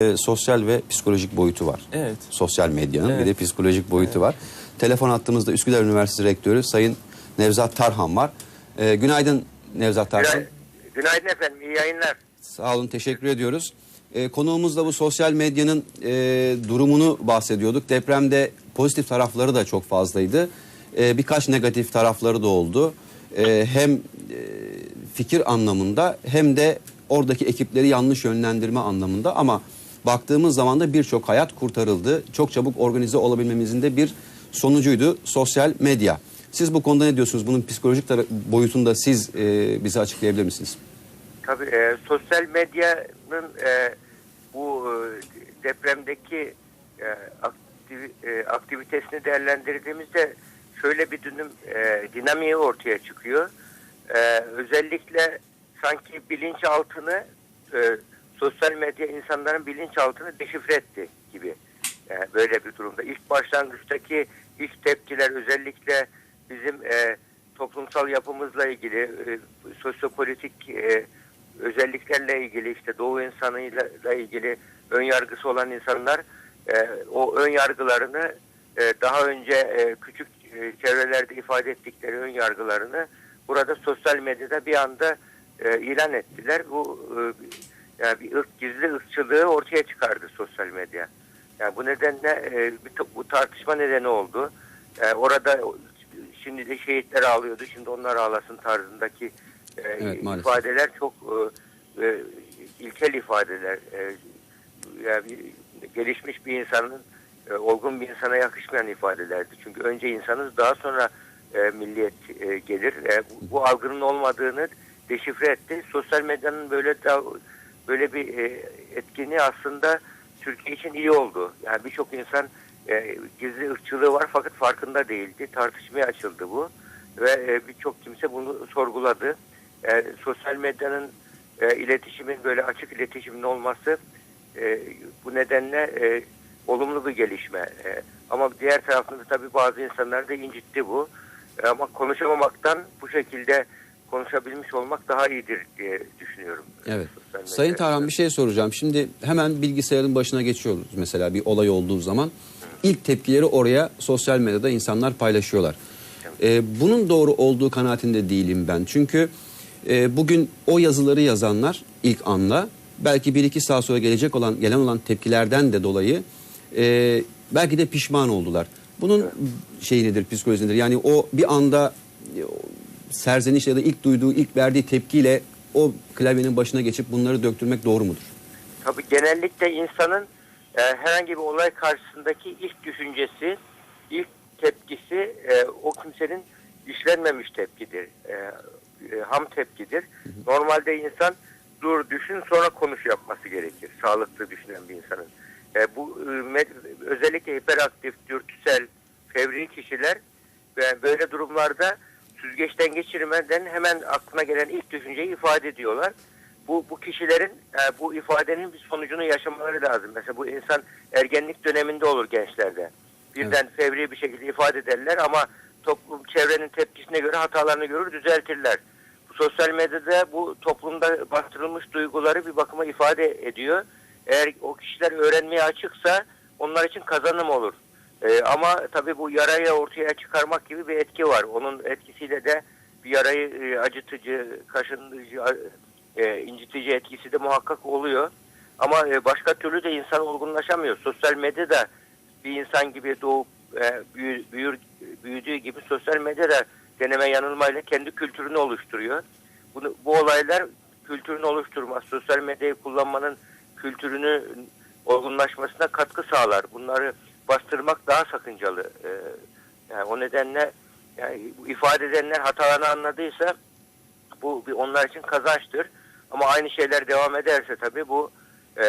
e, sosyal ve psikolojik boyutu var. Evet. Sosyal medyanın Evet. bir de psikolojik boyutu var. Telefon attığımızda Üsküdar Üniversitesi Rektörü Sayın Nevzat Tarhan var. E, günaydın Nevzat Tarhan. Günaydın, günaydın efendim, iyi yayınlar. Sağ olun, teşekkür ediyoruz. E, konuğumuz da bu sosyal medyanın e, durumunu bahsediyorduk. Depremde pozitif tarafları da çok fazlaydı. E, birkaç negatif tarafları da oldu. E, hem e, fikir anlamında hem de oradaki ekipleri yanlış yönlendirme anlamında ama baktığımız zaman da birçok hayat kurtarıldı. Çok çabuk organize olabilmemizin de bir sonucuydu sosyal medya. Siz bu konuda ne diyorsunuz? Bunun psikolojik boyutunda siz e, bize açıklayabilir misiniz? Tabii e, sosyal medyanın e, bu e, depremdeki e, aktivi- e, aktivitesini değerlendirdiğimizde şöyle bir dönüm e, dinamiği ortaya çıkıyor. E, özellikle sanki bilinçaltını e, sosyal medya insanların bilinçaltını deşifre etti gibi. Yani böyle bir durumda. İlk başlangıçtaki ilk tepkiler özellikle bizim e, toplumsal yapımızla ilgili, e, sosyopolitik e, özelliklerle ilgili, işte doğu insanıyla ilgili ön yargısı olan insanlar e, o ön yargılarını e, daha önce e, küçük e, çevrelerde ifade ettikleri ön yargılarını burada sosyal medyada bir anda e, ilan ettiler. Bu e, yani bir ırk, gizli ırkçılığı ortaya çıkardı sosyal medya. Yani bu nedenle e, bu tartışma nedeni oldu. E, orada şimdi de şehitler ağlıyordu, şimdi onlar ağlasın tarzındaki e, Evet, maalesef. ifadeler çok e, e, ilkel ifadeler. E, yani gelişmiş bir insanın e, olgun bir insana yakışmayan ifadelerdi. Çünkü önce insanız daha sonra e, milliyet e, gelir. E, bu, bu algının olmadığını deşifre etti. Sosyal medyanın böyle da, böyle bir e, etkinliği aslında Türkiye için iyi oldu. Yani birçok insan e, gizli ırkçılığı var fakat farkında değildi. Tartışmaya açıldı bu ve e, birçok kimse bunu sorguladı. E, sosyal medyanın e, iletişimin böyle açık iletişimin olması e, bu nedenle e, olumlu bir gelişme. E, ama diğer tarafında tabii bazı insanlar da incitti bu. E, ama konuşamamaktan bu şekilde konuşabilmiş olmak daha iyidir diye düşünüyorum. Evet. Sayın Tarhan bir şey soracağım. Şimdi hemen bilgisayarın başına geçiyoruz mesela bir olay olduğu zaman. ilk tepkileri oraya sosyal medyada insanlar paylaşıyorlar. Ee, bunun doğru olduğu kanaatinde değilim ben. Çünkü e, bugün o yazıları yazanlar ilk anla belki bir iki saat sonra gelecek olan gelen olan tepkilerden de dolayı e, belki de pişman oldular. Bunun şeyi nedir, psikolojisi nedir? Yani o bir anda e, o serzeniş ya da ilk duyduğu, ilk verdiği tepkiyle o klavyenin başına geçip bunları döktürmek doğru mudur? Tabii genellikle insanın e, herhangi bir olay karşısındaki ilk düşüncesi, ilk tepkisi e, o kimsenin işlenmemiş tepkidir. E, e, ham tepkidir. Normalde insan dur düşün sonra konuş yapması gerekir. Sağlıklı düşünen bir insanın. E, bu e, özellikle hiperaktif, dürtüsel, fevri kişiler ve böyle durumlarda süzgeçten geçirmeden hemen aklına gelen ilk düşünceyi ifade ediyorlar. Bu, bu kişilerin e, bu ifadenin bir sonucunu yaşamaları lazım. Mesela bu insan ergenlik döneminde olur gençlerde. Birden fevri bir şekilde ifade ederler ama toplum çevrenin tepkisine göre hatalarını görür düzeltirler. Bu sosyal medyada bu toplumda bastırılmış duyguları bir bakıma ifade ediyor. Eğer o kişiler öğrenmeye açıksa onlar için kazanım olur. Ee, ama tabii bu yarayı ortaya çıkarmak gibi bir etki var. Onun etkisiyle de bir yarayı e, acıtıcı, kaşıntıcı, e, incitici etkisi de muhakkak oluyor. Ama e, başka türlü de insan olgunlaşamıyor. Sosyal medyada bir insan gibi doğup e, büyü- büyür, büyüdüğü gibi sosyal medyada deneme yanılmayla kendi kültürünü oluşturuyor. Bunu, bu olaylar kültürünü oluşturmaz. Sosyal medyayı kullanmanın kültürünü olgunlaşmasına katkı sağlar. Bunları bastırmak daha sakıncalı. E, yani o nedenle yani ifade edenler hatalarını anladıysa bu bir onlar için kazançtır. Ama aynı şeyler devam ederse tabii bu e,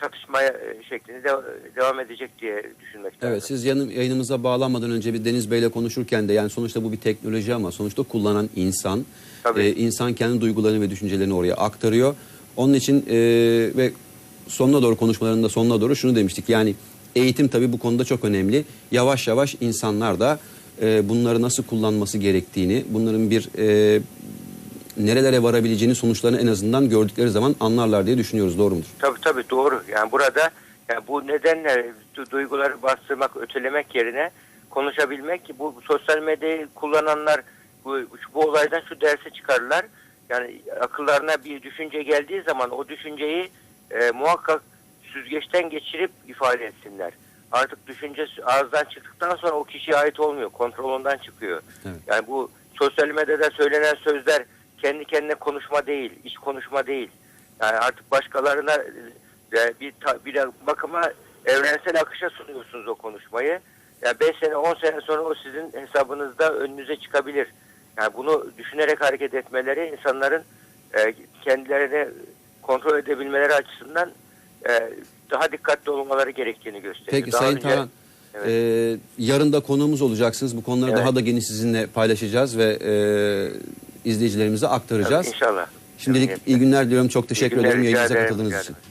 çatışma e, şeklinde de, devam edecek diye düşünmek lazım. Evet siz yanım, yayınımıza bağlanmadan önce bir Deniz Bey'le konuşurken de yani sonuçta bu bir teknoloji ama sonuçta kullanan insan. Tabii. Ee, insan kendi duygularını ve düşüncelerini oraya aktarıyor. Onun için e, ve sonuna doğru konuşmalarında sonuna doğru şunu demiştik. Yani eğitim tabii bu konuda çok önemli. Yavaş yavaş insanlar da e, bunları nasıl kullanması gerektiğini, bunların bir e, nerelere varabileceğini sonuçlarını en azından gördükleri zaman anlarlar diye düşünüyoruz. Doğru mudur? Tabii tabii doğru. Yani burada yani bu nedenle du- duyguları bastırmak, ötelemek yerine konuşabilmek ki bu sosyal medyayı kullananlar bu, bu olaydan şu dersi çıkarırlar. Yani akıllarına bir düşünce geldiği zaman o düşünceyi e, muhakkak süzgeçten geçirip ifade etsinler. Artık düşünce ağızdan çıktıktan sonra o kişiye ait olmuyor. Kontrolünden çıkıyor. Evet. Yani bu sosyal medyada söylenen sözler kendi kendine konuşma değil, iç konuşma değil. Yani artık başkalarına e, bir, bir bakıma evrensel akışa sunuyorsunuz o konuşmayı. Yani 5 sene 10 sene sonra o sizin hesabınızda önünüze çıkabilir. Yani bunu düşünerek hareket etmeleri insanların e, kendilerini kontrol edebilmeleri açısından e, daha dikkatli olmaları gerektiğini gösteriyor. Peki Daha Sayın önce- Tarhan, Evet. e, yarın da konuğumuz olacaksınız. Bu konuları Evet. daha da geniş sizinle paylaşacağız ve e, izleyicilerimize aktaracağız. İnşallah. Şimdilik iyi günler diliyorum. Çok teşekkür ederim yayınımıza katıldığınız için. olun.